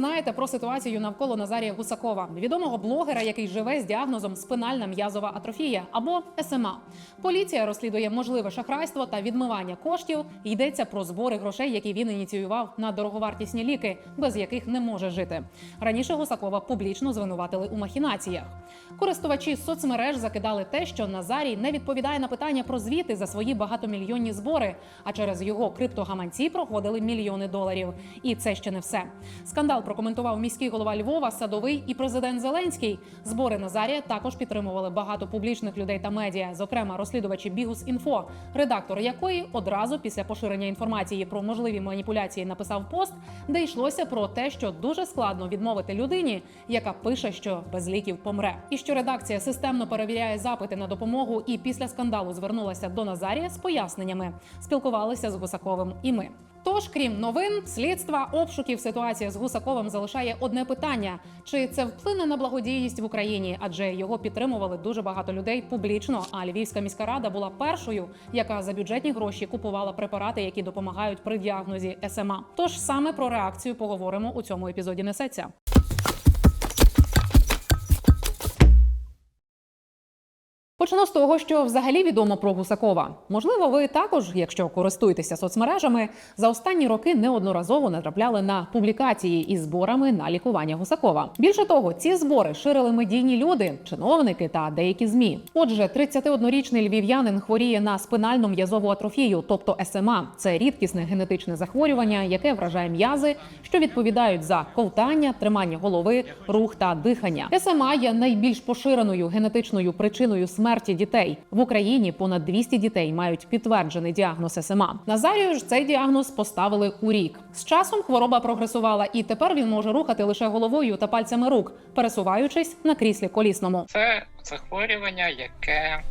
знаєте про ситуацію навколо Назарія Гусакова, відомого блогера, який живе з діагнозом спинальна м'язова атрофія або СМА. Поліція розслідує можливе шахрайство та відмивання коштів. Йдеться про збори грошей, які він ініціював на дороговартісні ліки, без яких не може жити. Раніше Гусакова публічно звинуватили у махінаціях. Користувачі соцмереж закидали те, що Назарій не відповідає на питання про звіти за свої багатомільйонні збори, а через його криптогаманці проходили мільйони доларів. І це ще не все. Скандал прокоментував міський голова Львова, садовий і президент Зеленський. Збори Назарія також підтримували багато публічних людей та медіа, зокрема розслідувачі Бігус Інфо, редактор якої одразу після поширення інформації про можливі маніпуляції написав пост, де йшлося про те, що дуже складно відмовити людині, яка пише, що без ліків помре, і що редакція системно перевіряє запити на допомогу. І після скандалу звернулася до Назарія з поясненнями. Спілкувалися з Гусаковим і ми. Тож, крім новин, слідства, обшуків, ситуація з Гусаковим залишає одне питання: чи це вплине на благодійність в Україні? Адже його підтримували дуже багато людей публічно. А Львівська міська рада була першою, яка за бюджетні гроші купувала препарати, які допомагають при діагнозі СМА. Тож саме про реакцію поговоримо у цьому епізоді. Несеться. Почну з того, що взагалі відомо про Гусакова. Можливо, ви також, якщо користуєтеся соцмережами, за останні роки неодноразово натрапляли на публікації із зборами на лікування Гусакова. Більше того, ці збори ширили медійні люди, чиновники та деякі змі. Отже, 31-річний львів'янин хворіє на спинальну м'язову атрофію, тобто СМА. Це рідкісне генетичне захворювання, яке вражає м'язи, що відповідають за ковтання, тримання голови, рух та дихання. СМА є найбільш поширеною генетичною причиною смерті дітей в Україні. Понад 200 дітей мають підтверджений діагноз СМА. Назарію ж цей діагноз поставили у рік. З часом хвороба прогресувала, і тепер він може рухати лише головою та пальцями рук, пересуваючись на кріслі колісному. Це захворювання, яке,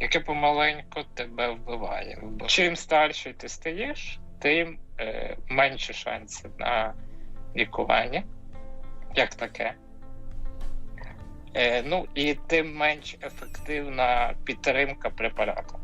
яке помаленьку тебе вбиває. Чим старший ти стаєш, тим е, менше шансів на лікування, як таке. Е, ну і тим менш ефективна підтримка препарату.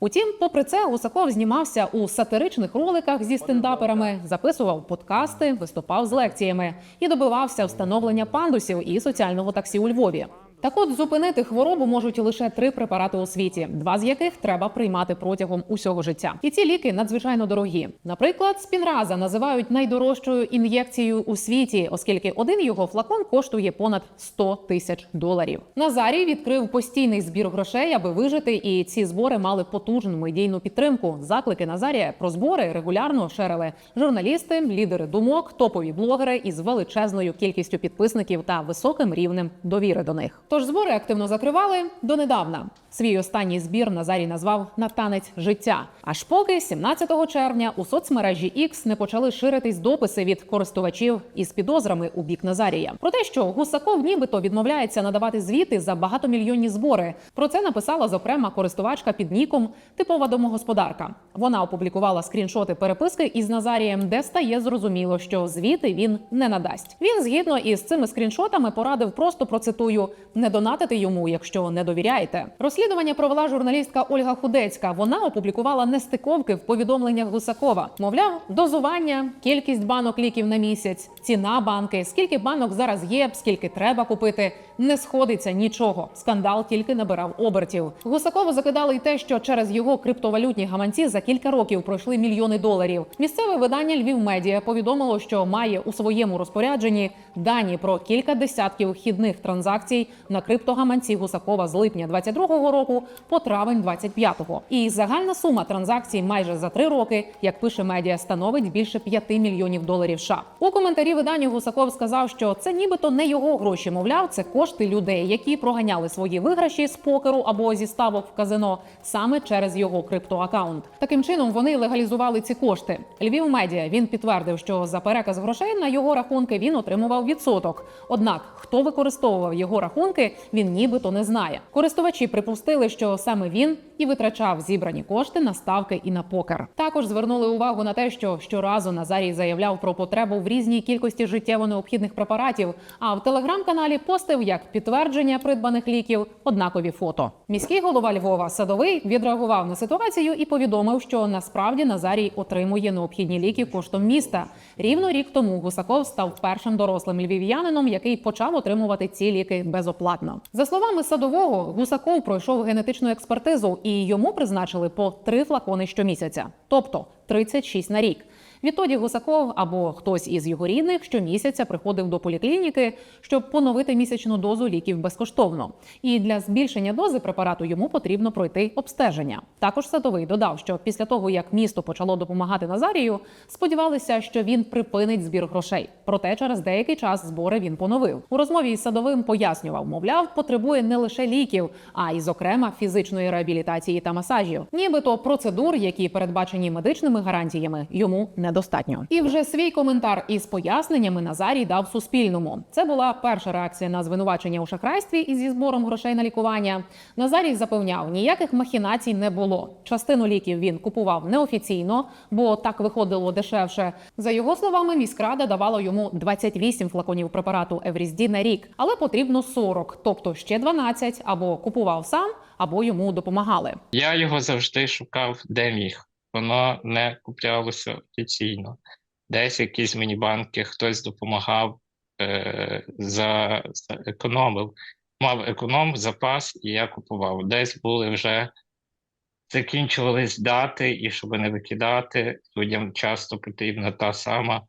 Утім, попри це, Гусаков знімався у сатиричних роликах зі стендаперами, записував подкасти, виступав з лекціями і добивався встановлення пандусів і соціального таксі у Львові. Так от зупинити хворобу можуть лише три препарати у світі, два з яких треба приймати протягом усього життя. І ці ліки надзвичайно дорогі. Наприклад, спінраза називають найдорожчою ін'єкцією у світі, оскільки один його флакон коштує понад 100 тисяч доларів. Назарій відкрив постійний збір грошей, аби вижити, і ці збори мали потужну медійну підтримку. Заклики Назарія про збори регулярно шерили журналісти, лідери думок, топові блогери із величезною кількістю підписників та високим рівнем довіри до них. Тож збори активно закривали донедавна. Свій останній збір Назарій назвав на танець життя. Аж поки 17 червня у соцмережі X не почали ширитись дописи від користувачів із підозрами у бік Назарія. Про те, що Гусаков нібито відмовляється надавати звіти за багатомільйонні збори. Про це написала зокрема користувачка під ніком типова домогосподарка. Вона опублікувала скріншоти переписки із Назарієм, де стає зрозуміло, що звіти він не надасть. Він згідно із цими скріншотами порадив просто процитую не донатити йому, якщо не довіряєте. Розслідування провела журналістка Ольга Худецька. Вона опублікувала нестиковки в повідомленнях Гусакова. Мовляв, дозування, кількість банок ліків на місяць, ціна банки, скільки банок зараз є, скільки треба купити. Не сходиться нічого. Скандал тільки набирав обертів. Гусакову закидали й те, що через його криптовалютні гаманці за кілька років пройшли мільйони доларів. Місцеве видання Львів Медіа повідомило, що має у своєму розпорядженні дані про кілька десятків хідних транзакцій на криптогаманці Гусакова з липня 22-го року по травень 25-го. І загальна сума транзакцій майже за три роки, як пише медіа, становить більше 5 мільйонів доларів. США. у коментарі виданню Гусаков сказав, що це нібито не його гроші. Мовляв, це кошти людей, які проганяли свої виграші з покеру або зі ставок в казино саме через його криптоакаунт. Таким чином вони легалізували ці кошти. Львів медіа він підтвердив, що за переказ грошей на його рахунки він отримував відсоток. Однак хто використовував його рахунки? він нібито не знає. Користувачі припустили, що саме він і витрачав зібрані кошти на ставки і на покер. Також звернули увагу на те, що щоразу Назарій заявляв про потребу в різній кількості життєво необхідних препаратів. А в телеграм-каналі постив як підтвердження придбаних ліків однакові фото. Міський голова Львова Садовий відреагував на ситуацію і повідомив, що насправді Назарій отримує необхідні ліки коштом міста. Рівно рік тому Гусаков став першим дорослим львів'янином, який почав отримувати ці ліки безоплатно. За словами садового, Гусаков пройшов генетичну експертизу і йому призначили по три флакони щомісяця, тобто 36 на рік. Відтоді Гусаков або хтось із його рідних щомісяця приходив до поліклініки, щоб поновити місячну дозу ліків безкоштовно. І для збільшення дози препарату йому потрібно пройти обстеження. Також садовий додав, що після того як місто почало допомагати Назарію, сподівалися, що він припинить збір грошей. Проте через деякий час збори він поновив. У розмові із садовим пояснював, мовляв, потребує не лише ліків, а й, зокрема, фізичної реабілітації та масажів. Нібито процедур, які передбачені медичними гарантіями, йому недостатньо. І вже свій коментар із поясненнями Назарій дав Суспільному. Це була перша реакція на звинувачення у шахрайстві і зі збором грошей на лікування. Назарій запевняв, ніяких махінацій не було. Частину ліків він купував неофіційно, бо так виходило дешевше. За його словами, міськрада давала йому 28 флаконів препарату Еврізді на рік, але потрібно 40, тобто ще 12, або купував сам, або йому допомагали. Я його завжди шукав, де міг. Воно не куплялося офіційно. Десь якісь міні-банки, хтось допомагав, е, за, за економив. Мав економ, запас, і я купував. Десь були вже закінчувались дати, і щоб не викидати, людям часто потрібна та сама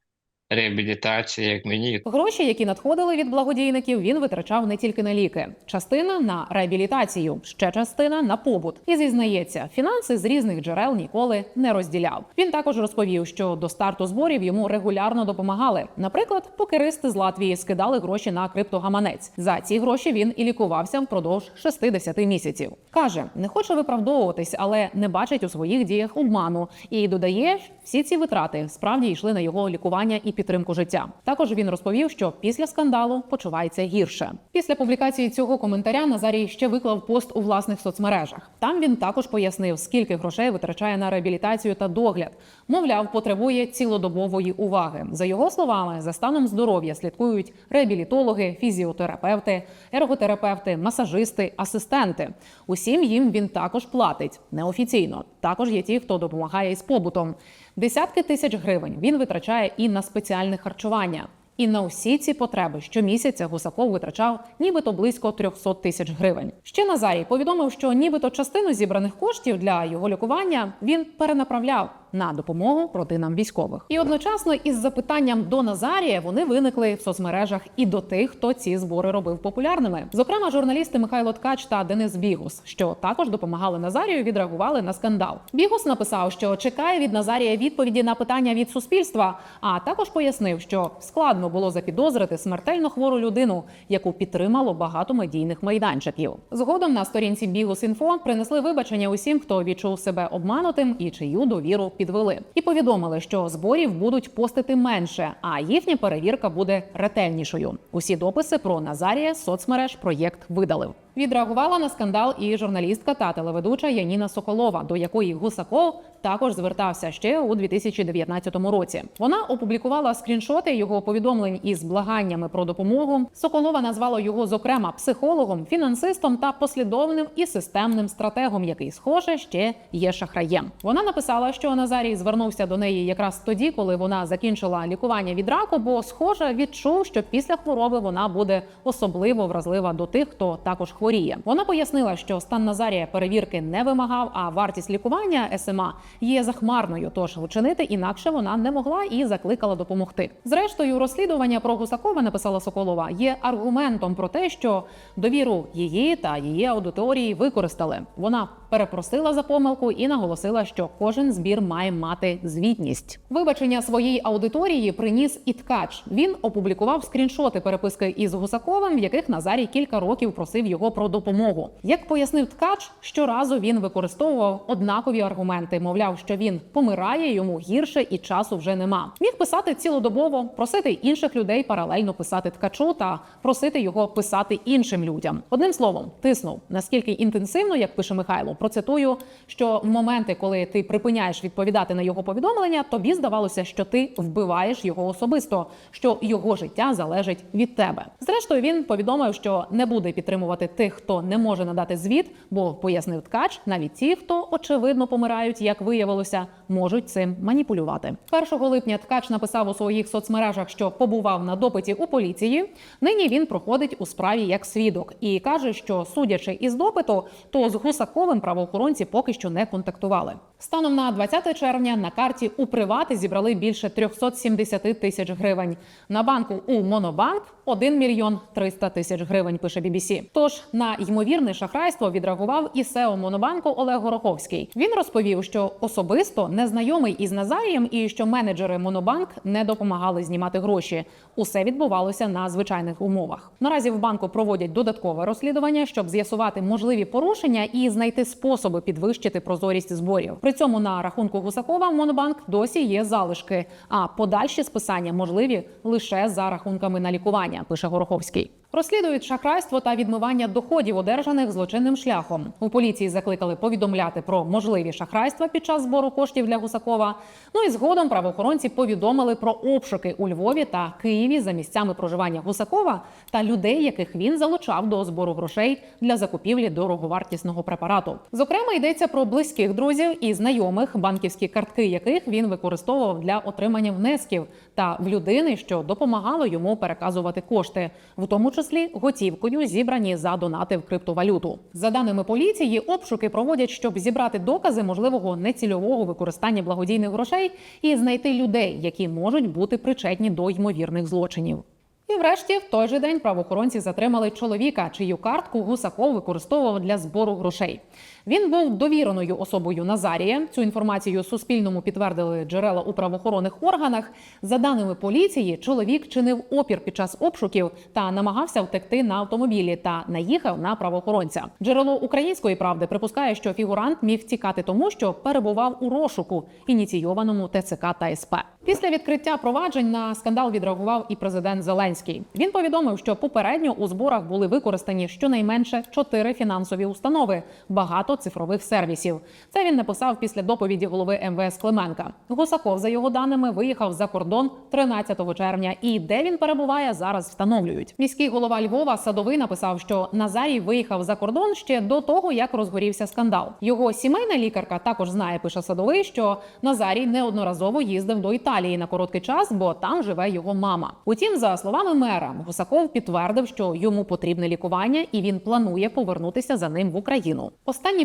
реабілітація, як мені. Гроші, які надходили від благодійників, він витрачав не тільки на ліки. Частина на реабілітацію, ще частина на побут. І зізнається, фінанси з різних джерел ніколи не розділяв. Він також розповів, що до старту зборів йому регулярно допомагали. Наприклад, покеристи з Латвії скидали гроші на криптогаманець. За ці гроші він і лікувався впродовж 60 місяців. каже, не хоче виправдовуватись, але не бачить у своїх діях обману. І додає, всі ці витрати справді йшли на його лікування і підтримку життя. Також він розповів, що після скандалу почувається гірше. Після публікації цього коментаря Назарій ще виклав пост у власних соцмережах. Там він також пояснив, скільки грошей витрачає на реабілітацію та догляд. Мовляв, потребує цілодобової уваги. За його словами, за станом здоров'я слідкують реабілітологи, фізіотерапевти, ерготерапевти, масажисти, асистенти. Усім їм він також платить неофіційно. Також є ті, хто допомагає із побутом. Десятки тисяч гривень він витрачає і на спеціальне харчування. І на усі ці потреби щомісяця Гусаков витрачав нібито близько 300 тисяч гривень. Ще Назарій повідомив, що нібито частину зібраних коштів для його лікування він перенаправляв на допомогу родинам військових. І одночасно із запитанням до Назарія вони виникли в соцмережах і до тих, хто ці збори робив популярними. Зокрема, журналісти Михайло Ткач та Денис Бігус, що також допомагали Назарію, відреагували на скандал. Бігус написав, що чекає від Назарія відповіді на питання від суспільства, а також пояснив, що складно було запідозрити смертельно хвору людину, яку підтримало багато медійних майданчиків. Згодом на сторінці Бігус інфо принесли вибачення усім, хто відчув себе обманутим і чию довіру підвели, і повідомили, що зборів будуть постити менше, а їхня перевірка буде ретельнішою. Усі дописи про Назарія соцмереж проєкт видалив. Відреагувала на скандал і журналістка та телеведуча Яніна Соколова, до якої Гусаков також звертався ще у 2019 році. Вона опублікувала скріншоти його повідомлень із благаннями про допомогу. Соколова назвала його зокрема психологом, фінансистом та послідовним і системним стратегом, який, схоже, ще є шахраєм. Вона написала, що Назарій звернувся до неї якраз тоді, коли вона закінчила лікування від раку, бо, схоже, відчув, що після хвороби вона буде особливо вразлива до тих, хто також хворіє. Вона пояснила, що стан Назарія перевірки не вимагав, а вартість лікування СМА є захмарною. Тож вчинити інакше вона не могла і закликала допомогти. Зрештою, розслідування про Гусакова написала Соколова є аргументом про те, що довіру її та її аудиторії використали. Вона перепросила за помилку і наголосила, що кожен збір має мати звітність. Вибачення своїй аудиторії приніс і ткач. Він опублікував скріншоти переписки із Гусаковим, в яких Назарій кілька років просив його про допомогу. Як пояснив ткач, щоразу він використовував однакові аргументи. Мовляв, що він помирає, йому гірше і часу вже нема. Міг писати цілодобово, просити інших людей паралельно писати ткачу та просити його писати іншим людям. Одним словом, тиснув наскільки інтенсивно, як пише Михайло. Процитую, що в моменти, коли ти припиняєш відповідати на його повідомлення, тобі здавалося, що ти вбиваєш його особисто, що його життя залежить від тебе. Зрештою, він повідомив, що не буде підтримувати тих, хто не може надати звіт, бо пояснив ткач, навіть ті, хто очевидно помирають, як виявилося, можуть цим маніпулювати. 1 липня ткач написав у своїх соцмережах, що побував на допиті у поліції. Нині він проходить у справі як свідок і каже, що судячи із допиту, то з Гусаковим правоохоронці поки що не контактували. Станом на 20 червня на карті у привати зібрали більше 370 тисяч гривень. На банку у Монобанк 1 мільйон 300 тисяч гривень. Пише BBC. Тож на ймовірне шахрайство відреагував і СЕО Монобанку Олег Гороховський. Він розповів, що особисто незнайомий із Назарієм і що менеджери Монобанк не допомагали знімати гроші. Усе відбувалося на звичайних умовах. Наразі в банку проводять додаткове розслідування, щоб з'ясувати можливі порушення і знайти способи підвищити прозорість зборів. При цьому на рахунку Гусакова Монобанк досі є залишки, а подальші списання можливі лише за рахунками на лікування. Пише Гороховський. Розслідують шахрайство та відмивання доходів, одержаних злочинним шляхом. У поліції закликали повідомляти про можливі шахрайства під час збору коштів для Гусакова. Ну і згодом правоохоронці повідомили про обшуки у Львові та Києві за місцями проживання Гусакова та людей, яких він залучав до збору грошей для закупівлі дороговартісного препарату. Зокрема, йдеться про близьких друзів і знайомих, банківські картки яких він використовував для отримання внесків, та в людини, що допомагало йому переказувати кошти, в тому числі готівкою, зібрані за донати в криптовалюту. За даними поліції, обшуки проводять, щоб зібрати докази можливого нецільового використання благодійних грошей і знайти людей, які можуть бути причетні до ймовірних злочинів. І врешті, в той же день правоохоронці затримали чоловіка, чию картку Гусаков використовував для збору грошей. Він був довіреною особою Назарія. Цю інформацію Суспільному підтвердили джерела у правоохоронних органах. За даними поліції, чоловік чинив опір під час обшуків та намагався втекти на автомобілі та наїхав на правоохоронця. Джерело української правди припускає, що фігурант міг тікати тому, що перебував у розшуку, ініційованому ТЦК та СП. Після відкриття проваджень на скандал відреагував і президент Зеленський. Він повідомив, що попередньо у зборах були використані щонайменше чотири фінансові установи, багато цифрових сервісів. Це він написав після доповіді голови МВС Клименка. Гусаков, за його даними, виїхав за кордон 13 червня. І де він перебуває, зараз встановлюють. Міський голова Львова Садовий написав, що Назарій виїхав за кордон ще до того, як розгорівся скандал. Його сімейна лікарка також знає, пише Садовий, що Назарій неодноразово їздив до Італії на короткий час, бо там живе його мама. Утім, за словами мера, Гусаков підтвердив, що йому потрібне лікування, і він планує повернутися за ним в Україну.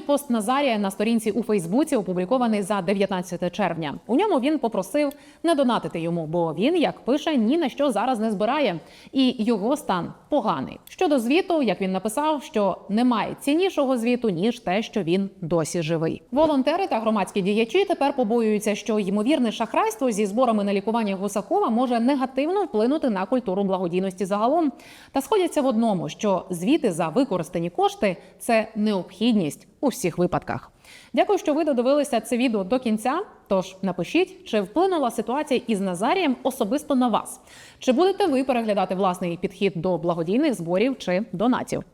Останній пост Назарія на сторінці у Фейсбуці опублікований за 19 червня. У ньому він попросив не донатити йому, бо він, як пише, ні на що зараз не збирає, і його стан поганий. Щодо звіту, як він написав, що немає ціннішого звіту ніж те, що він досі живий. Волонтери та громадські діячі тепер побоюються, що ймовірне шахрайство зі зборами на лікування Гусакова може негативно вплинути на культуру благодійності загалом. Та сходяться в одному, що звіти за використані кошти це необхідність у всіх випадках. Дякую, що ви додивилися це відео до кінця. Тож напишіть, чи вплинула ситуація із Назарієм особисто на вас? Чи будете ви переглядати власний підхід до благодійних зборів чи донатів?